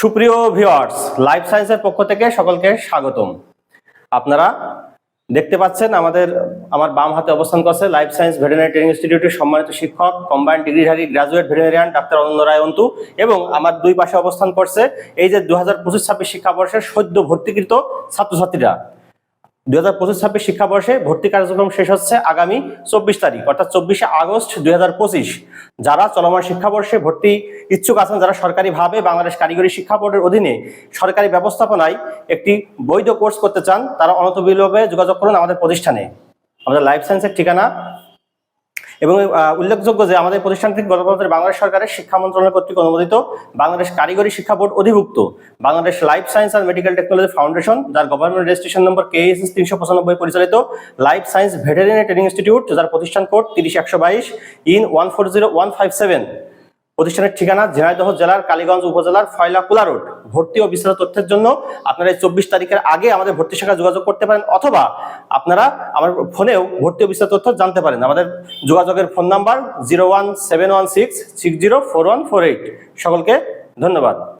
সুপ্রিয় viewers life সায়েন্সের পক্ষ থেকে সকলকে স্বাগতম। আপনারা দেখতে পাচ্ছেন আমাদের, আমার বাম হাতে অবস্থান করছে লাইফ সায়েন্স ভেটেরিনারি ট্রেনিং ইনস্টিটিউটের সম্মানিত শিক্ষক কম্বাইন্ড ডিগ্রিধারী গ্রাজুয়েট ভেটেরিনারিয়ান ডাক্তার অনন্ত রায় অন্তু এবং আমার দুই পাশে অবস্থান করছে এই যে দু হাজার পঁচিশ ছাব্বিশ শিক্ষাবর্ষের সদ্য ভর্তিকৃত ছাত্রছাত্রীরা। দুই হাজার পঁচিশ ছাব্বিশ শিক্ষাবর্ষে ভর্তি কার্যক্রম শেষ হচ্ছে আগামী চব্বিশ তারিখ, অর্থাৎ চব্বিশে আগস্ট দুই হাজার পঁচিশ। যারা চলমান শিক্ষাবর্ষে ভর্তি ইচ্ছুক আছেন, যারা সরকারিভাবে বাংলাদেশ কারিগরি শিক্ষা বোর্ডের অধীনে সরকারি ব্যবস্থাপনায় একটি বৈধ কোর্স করতে চান, তারা অনতবিলম্বে যোগাযোগ করুন আমাদের প্রতিষ্ঠানে। আমাদের লাইফ সায়েন্সের ঠিকানা এবং উল্লেখযোগ্য যে আমাদের প্রতিষ্ঠানটি গত বছর বাংলাদেশ সরকারের শিক্ষা মন্ত্রণালয় কর্তৃক অনুমোদিত বাংলাদেশ কারিগরি শিক্ষা বোর্ড অধিভুক্ত। Bangladesh life science and medical technology foundation, যার government registration number K S তিনশো পঁচানব্বই পরিচালিত life science veterinary training institute, যার প্রতিষ্ঠান কোড তিরিশ একশো বাইশ, in one four zero one five seven. প্রতিষ্ঠানের ঠিকানা ঝিনাইদহ জেলার কালীগঞ্জ উপজেলার ফয়লাকুলা রোড। ভর্তি ও বিস্তার তথ্যের জন্য আপনারা এই চব্বিশ তারিখের আগে আমাদের ভর্তি শাখায় যোগাযোগ করতে পারেন অথবা আপনারা আমার ফোনেও ভর্তি ও বিস্তারিত তথ্য জানতে পারেন। আমাদের যোগাযোগের phone number zero one seven one six six zero four one four eight. সকলকে ধন্যবাদ।